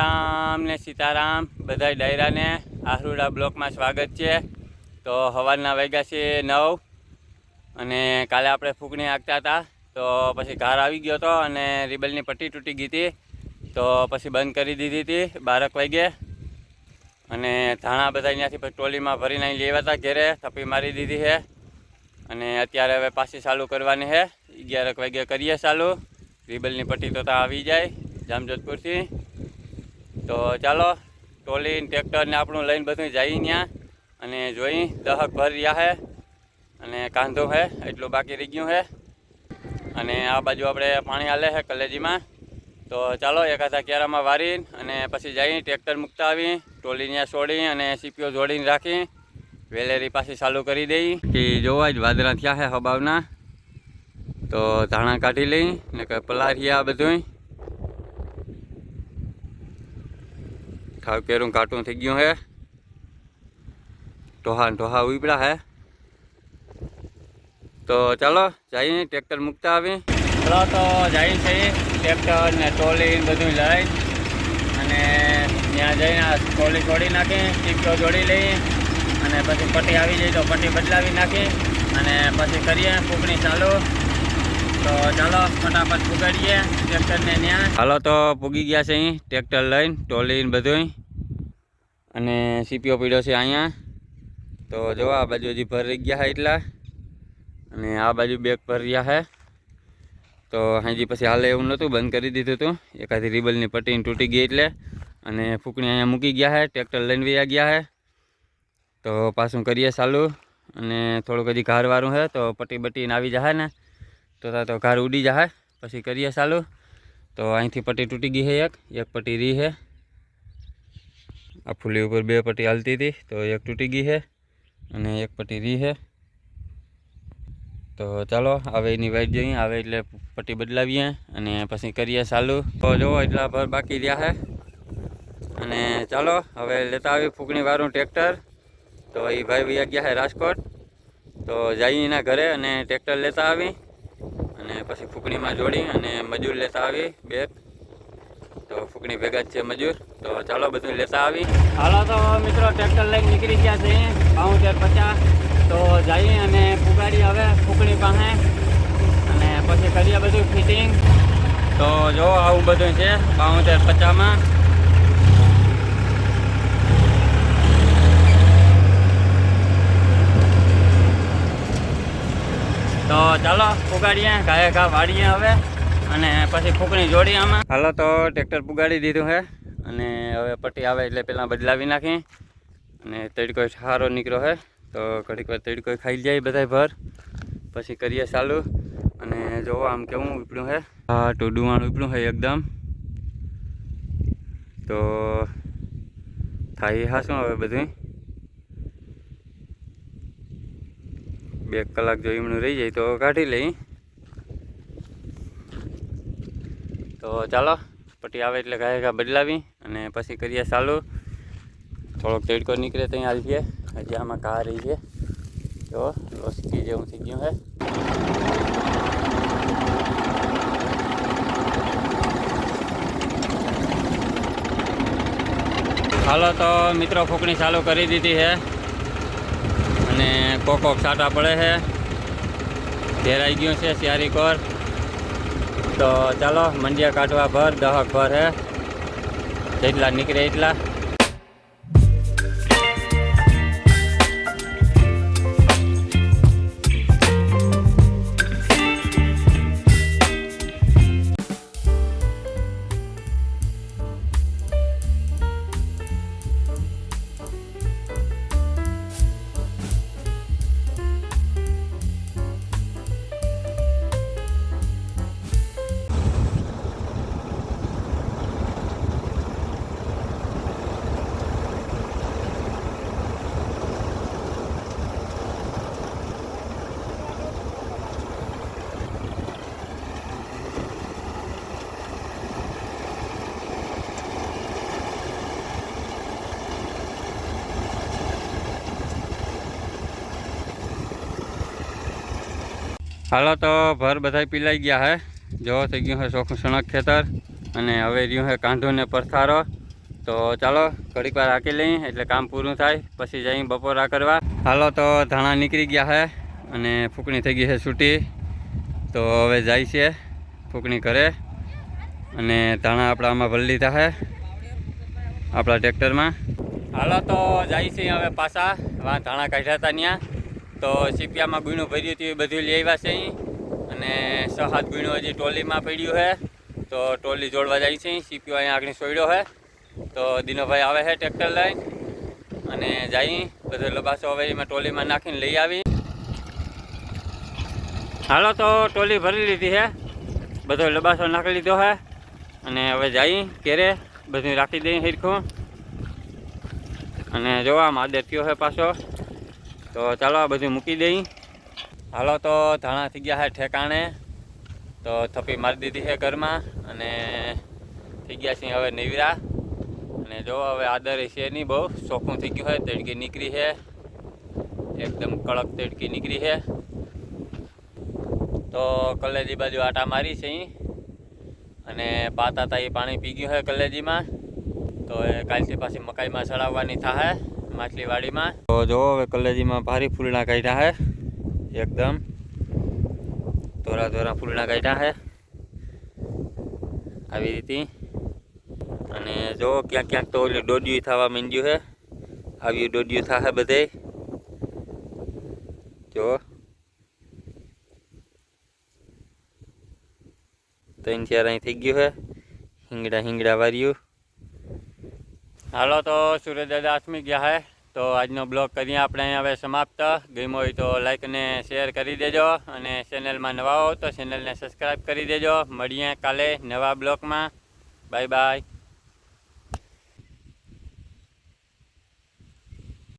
રામ ને સીતારામ, બધાય ડાયરાને આહરુડા બ્લોકમાં સ્વાગત છે. તો હવારના વાગ્યા છે નવ અને કાલે આપણે ફૂંકણી આગતા હતા. તો પછી ઘર આવી ગયો હતો અને રિબલની પટ્ટી તૂટી ગઈ હતી. તો પછી બંધ કરી દીધી હતી બારક વાગે. અને ધાણા બધા અહીંયાથી પછી ટોલીમાં ભરીને અહીં લેવા હતા ઘેરે થપી મારી દીધી છે. અને અત્યારે હવે પાછી ચાલુ કરવાની છે. અગિયારક વાગે કરીએ ચાલુ. રિબલની પટ્ટી તો ત્યાં આવી જાય જામજોધપુરથી. તો ચાલો, ટોલી ટ્રેક્ટરને આપણું લઈને બધું જઈ ત્યાં અને જોઈ, દહક ભર રહ્યા છે અને કાંધો છે એટલું બાકી રહી ગયું છે અને આ બાજુ આપણે પાણી હાલે છે કલેજીમાં. તો ચાલો એકાદા કેરામાં વારી અને પછી જઈ, ટ્રેક્ટર મૂકતા આવી ટોલી ત્યાં છોડી અને સીપીઓ જોડીને રાખી વેલેરી પાછી ચાલુ કરી દઈ કે જોવા જ વાદળા થયા છે હબાવના. તો ધાણા કાઢી લઈ ને પલારિયા બધું ઠાવ કેરું કાટું થઈ ગયું હે. ઢોહા ટોહા ઉપડ્યા હે. તો ચાલો જઈએ ટ્રેક્ટર મૂકતા આવી ચાલો તો જઈએ છીએ ટ્રેક્ટર ને ને બધું લઈ અને ત્યાં જઈને ટ્રોલી છોડી નાખી ટીપો જોડી લઈ અને પછી પટ્ટી આવી જાય તો પટ્ટી બદલાવી નાખી અને પછી કરીએ કૂકણી ચાલુ. તો ચાલો ફટાફટ પુગાડીએ ટ્રેક્ટરને ત્યાં હાલો તો પૂગી ગયા છે અહીં ટ્રેક્ટર લઈને, ટોલી ને બધું અને સીપીઓ પીડ્યો છે અહીંયા. તો જો આ બાજુ હજી ભરી ગયા છે એટલા. અને આ બાજુ બેગ ભર્યા છે. તો હજી પછી હાલે એવું નહોતું, બંધ કરી દીધું હતું. એકાથી રિબલની પટ્ટી તૂટી ગઈ એટલે. અને ફૂકણી અહીંયા મૂકી ગયા છે, ટ્રેક્ટર લઈને વૈયા ગયા છે. તો પાછું કરીએ ચાલુ. અને થોડુંક હજી ઘારવાળું છે, તો પટ્ટી બટ્ટીને આવી જાય ને. તો તા તો ઘર ઉડી જાય પછી કરીએ ચાલુ. તો અહીંથી પટ્ટી તૂટી ગઈ છે એક એક પટ્ટી રી છે આ ફૂલી ઉપર બે પટ્ટી હાલતી હતી, તો એક તૂટી ગઈ છે અને એક પટ્ટી રી છે તો ચાલો આવે એની વાઈટ જોઈએ આવે એટલે પટ્ટી બદલાવીએ અને પછી કરીએ ચાલુ. તો જુઓ એટલા ભર બાકી રહ્યા છે અને ચાલો, હવે લેતા આવી ફૂંકણી વાળું ટ્રેક્ટર તો એ ભાઈ ભાઈ ગયા છે રાજકોટ. તો જઈએ એના ઘરે અને ટ્રેક્ટર લેતા આવી. અને પછી ફૂકણીમાં જોડી અને મજૂર લેતા આવી બે. તો ફૂકણી ભેગા જ છે મજૂર. તો ચાલો બધું લેતા આવી. હાલો તો મિત્રો ટ્રેક્ટર લઈને નીકળી ગયા છે. બાઉતેર પચાસ. તો જઈએ અને પુગાડી હવે ફૂકણી પાસે. અને પછી કરીએ બધું ફિટિંગ તો જો આવું બધું છે બાઉતેર પચાસમાં. તો ચાલો, પુગાડીએ, ઘાએ ઘા વાળીએ હવે, અને પછી ફૂંકણી જોડી આમાં. હાલો તો ટ્રેક્ટર પુગાડી દીધું છે અને હવે પટ્ટી આવે એટલે પહેલાં બદલાવી નાખી, અને તડકો સારો નીકળ્યો છે તો ઘડીક વાર તડકો ખાઈ જાય બધા ભર, પછી કરીએ ચાલુ, અને જોવો આમ કેવું ઉપડ્યું છે હા, ટોડુવાળું ઉપડ્યું છે એકદમ. તો થાય હા શું હવે બધું બે કલાક જો એમનું રહી જાય તો કાઢી લઈ. તો ચાલો, પટ્ટી આવે એટલે ઘાય ગા બદલાવી અને પછી કરીએ ચાલુ. થોડોક તડકો નીકળે ત્યાં છે હજી આમાં ઘા રહી છે. જો, લોસકી જેવું થઈ ગયું હે હાલો તો મિત્રો, ફૂંકણી ચાલુ કરી દીધી છે. અને કોક કોક છાંટા પડે છે. ઘેરાઈ ગયું છે સિયારી કોર. તો ચાલો, મંડિયા કાઢવા ભર, દહક ભર હે. જેટલા નીકળે એટલા. હાલો તો ભર બધા પીલાઈ ગયા હે. જો થઈ ગયું છે ચોખ્ખું સણક ખેતર અને હવે રહ્યું છે કાંધો ને પરથારો. તો ચાલો ઘડીક વાર રાખી લઈ, એટલે કામ પૂરું થાય, પછી જઈ બપોરા કરવા. હાલો તો ધાણા નીકળી ગયા છે અને ફૂકણી થઈ ગઈ છે છૂટી. તો હવે જાય છે ફૂકણી કરે અને ધાણા આપણા આમાં ભરી લીધા છે આપણા ટ્રેક્ટરમાં. હાલો તો જાય છે હવે પાછા. વા ધાણા કાઢ્યા હતા ત્યાં તો સીપિયામાં ગુણું ભર્યું હતું એ બધું લઈ આવ્યા છે અને છ સાત ગુણું હજી ટોલીમાં પડ્યું છે. તો ટોલી જોડવા જાય છે સીપીઓ અહીંયા આગળ સોડ્યો છે. તો દિનોભાઈ આવે છે ટ્રેક્ટર લઈને. અને જઈ બધો લબાસો હવે એમાં ટોલીમાં નાખીને લઈ આવી. હાલો તો ટોલી ભરી લીધી છે. બધો લબાસો નાખી લીધો છે. અને હવે જઈ ઘેરે. બધું રાખી દઈ હિરખું. અને જોવા માદર થયો છે પાછો? તો ચાલો આ બધું મૂકી દઈ. હાલો તો ધાણા થઈ ગયા છે ઠેકાણે. તો થપ્પી મારી દીધી છે ઘરમાં અને થઈ ગયા છે હવે નીવરા. અને જો હવે આદર છે નહીં બહુ. ચોખ્ખું થઈ ગયું છે તડકી નીકળી છે એકદમ કડક તડકી નીકળી છે તો કલેજી બાજુ આટા મારી છે અને પાતા તા એ પાણી પી ગયું છે કલેજીમાં. તો એ કાલથી પાછી મકાઈમાં ચડાવવાની થાય માછલીવાડીમાં. તો જો, હવે કલેજીમાં ભારી ફૂલના કાઢ્યા હે, એકદમ. ધોરા ધોરા ફૂલના કાઢ્યા હે. આવી રીતે. અને જો, ક્યાંક ક્યાંક તો ઓલી દોડિયું થવા માંડ્યું છે આવ્યું ડોડિયું થાય બધે. જો. ત્રણ ચાર અહીં થઈ ગયું છે હિંગડા હિંગડા વાર્યું. હાલો તો સુરજ દાદા આસમી ગયા હે. તો આજનો બ્લોગ કરીએ આપણે અહીં હવે સમાપ્ત. ગમ્યો હોય તો લાઈક અને શેર કરી દેજો અને ચેનલમાં નવા હો તો ચેનલને સબસ્ક્રાઈબ કરી દેજો. મળીએ કાલે નવા બ્લોગમાં. Bye bye